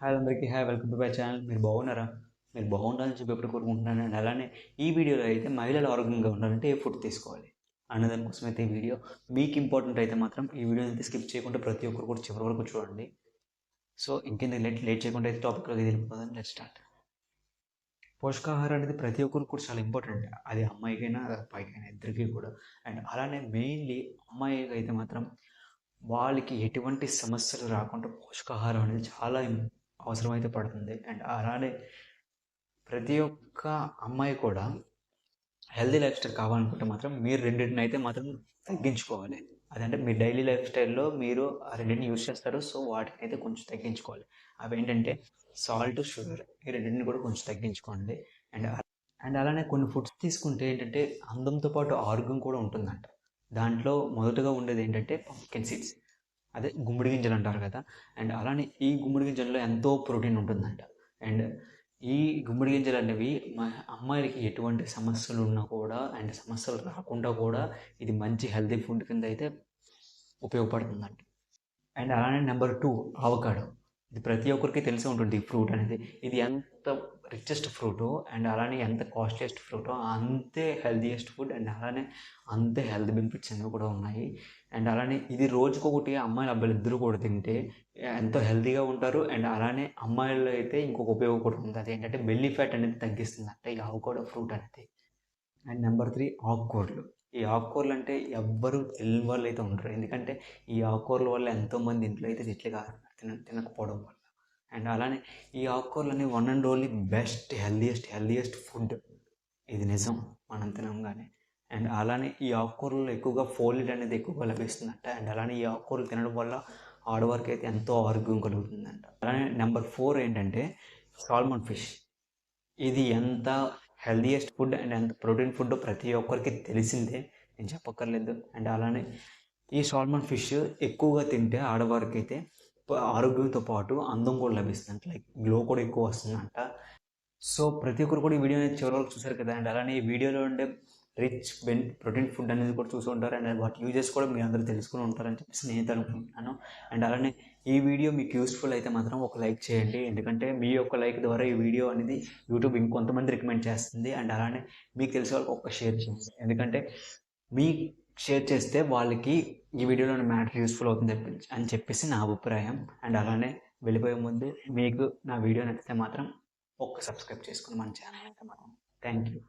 Hi అందరికీ hi welcome to my channel. మీరు బాగున్నారా? మీరు బాగుండాలని చెప్పి ఎప్పుడు కోరుకుంటున్నాను. అండ్ అలానే ఈ వీడియోలో అయితే మహిళలు ఆరోగ్యంగా ఉండాలంటే ఏ ఫుడ్ తీసుకోవాలి అన్నదాని కోసం అయితే ఈ వీడియో మీకు ఇంపార్టెంట్ అయితే మాత్రం ఈ వీడియో అయితే స్కిప్ చేయకుండా ప్రతి ఒక్కరు కూడా చివరి వరకు చూడండి. సో ఇంకెందుకు లేట్ లేట్ చేయకుండా అయితే టాపిక్లోకి వెళ్ళిపోదాం. లెట్ స్టార్ట్ పోషకాహారం అనేది ప్రతి ఒక్కరికి కూడా చాలా ఇంపార్టెంట్. అది అమ్మాయికైనా అబ్బాయికైనా ఇద్దరికీ కూడా. అండ్ అలానే మెయిన్లీ అమ్మాయికి అయితే మాత్రం వాళ్ళకి ఎటువంటి సమస్యలు రాకుండా పోషకాహారం అనేది చాలా అవసరమైతే పడుతుంది. అండ్ అలానే ప్రతి ఒక్క అమ్మాయి కూడా హెల్దీ లైఫ్ స్టైల్ కావాలనుకుంటే మాత్రం మీరు రెండింటిని అయితే మాత్రం తగ్గించుకోవాలి. అదంటే మీ డైలీ లైఫ్ స్టైల్లో మీరు ఆ రెండింటిని యూస్ చేస్తారు. సో వాటిని అయితే కొంచెం తగ్గించుకోవాలి. అవి ఏంటంటే సాల్ట్ షుగర్ ఈ రెండింటిని కూడా కొంచెం తగ్గించుకోండి. అండ్ అండ్ అలానే కొన్ని ఫుడ్స్ తీసుకుంటే ఏంటంటే అందంతో పాటు ఆరోగ్యం కూడా ఉంటుందంట. దాంట్లో మొదటగా ఉండేది ఏంటంటే పంకిన్ సీడ్స్. అదే గుమ్మడి గింజలు అంటారు కదా. అండ్ అలానే ఈ గుమ్మడి గింజల్లో ఎంతో ప్రోటీన్ ఉంటుందంట. అండ్ ఈ గుమ్మడి గింజలు అనేవి మా అమ్మాయిలకి ఎటువంటి సమస్యలు ఉన్నా కూడా అండ్ సమస్యలు రాకుండా కూడా ఇది మంచి హెల్తీ ఫుడ్ కింద అయితే ఉపయోగపడుతుందంట. అండ్ అలానే నెంబర్ టూ ఆవకాడో. ఇది ప్రతి ఒక్కరికి తెలిసి ఉంటుంది ఈ ఫ్రూట్ అనేది. ఇది ఎంత రిచెస్ట్ ఫ్రూట్ అండ్ అలానే ఎంత కాస్ట్లీయెస్ట్ ఫ్రూటో అంతే హెల్తీయెస్ట్ ఫుడ్ అండ్ అలానే అంతే హెల్త్ బెనిఫిట్స్ అనేవి కూడా ఉన్నాయి. అండ్ అలానే ఇది రోజుకొకటి అమ్మాయిలు అబ్బాయిలు ఇద్దరు కూడా తింటే ఎంతో హెల్తీగా ఉంటారు అండ్ అలానే అమ్మాయిలు అయితే ఇంకొక ఉపయోగం కూడా ఉంది. అది ఏంటంటే బెల్లీ ఫ్యాట్ అనేది తగ్గిస్తుంది అంటే ఈ ఆవుకోడ ఫ్రూట్ అనేది. అండ్ నెంబర్ త్రీ ఆకుకూరలు. ఈ ఆకుకూరలు అంటే ఎవ్వరు తెలియని వాళ్ళు అయితే ఉండరు. ఎందుకంటే ఈ ఆకుకూరల వల్ల ఎంతోమంది ఇంట్లో అయితే తిట్లుగా తిన తినకపోవడం వల్ల. అండ్ అలానే ఈ ఆకుకూరలు అనేవి one and only best healthiest healthiest food ఇది నిజం మనం తినంగానే. అండ్ అలానే ఈ ఆకుకూరలో ఎక్కువగా ఫోలిడ్ అనేది ఎక్కువగా లభిస్తుందంట. అండ్ అలానే ఈ ఆకుకూరలు తినడం వల్ల ఆడవారికి అయితే ఎంతో ఆరోగ్యం కలుగుతుందంట. అలానే నెంబర్ ఫోర్ ఏంటంటే సాల్మన్ ఫిష్ ఇది ఎంత హెల్దియెస్ట్ ఫుడ్ అండ్ ఎంత ప్రోటీన్ ఫుడ్ ప్రతి ఒక్కరికి తెలిసిందే నేను చెప్పక్కర్లేదు. అండ్ అలానే ఈ సాల్మన్ ఫిష్ ఎక్కువగా తింటే ఆడవారికి అయితే ఆరోగ్యంతో పాటు అందం కూడా లభిస్తుంది. లైక్ గ్లో కూడా ఎక్కువ వస్తుందంట. సో ప్రతి ఒక్కరు కూడా ఈ వీడియో అనేది చివరి వరకు చూసారు కదా. అండ్ అలానే ఈ వీడియోలో ఉండే రిచ్ బెన్ ప్రోటీన్ ఫుడ్ అనేది కూడా చూసి ఉంటారు. అండ్ వాటి యూజెస్ కూడా మీరు అందరూ తెలుసుకుని ఉంటారని చెప్పేసి నేను అనుకుంటున్నాను. అండ్ అలానే ఈ వీడియో మీకు యూస్ఫుల్ అయితే మాత్రం ఒక లైక్ చేయండి. ఎందుకంటే మీ యొక్క లైక్ ద్వారా ఈ వీడియో అనేది యూట్యూబ్ ఇంకొంతమంది రికమెండ్ చేస్తుంది. అండ్ అలానే మీకు తెలిసే వాళ్ళకి ఒక్క షేర్ చేయండి. ఎందుకంటే మీ షేర్ చేస్తే వాళ్ళకి ఈ వీడియోలోని మ్యాటర్ యూస్ఫుల్ అవుతుంది చెప్పి- అని చెప్పేసి నా అభిప్రాయం. అండ్ అలానే వెళ్ళిపోయే ముందు మీకు నా వీడియో నచ్చితే మాత్రం ఒక్క సబ్స్క్రైబ్ చేసుకుని మన ఛానల్ అయితే మాత్రం థ్యాంక్ యూ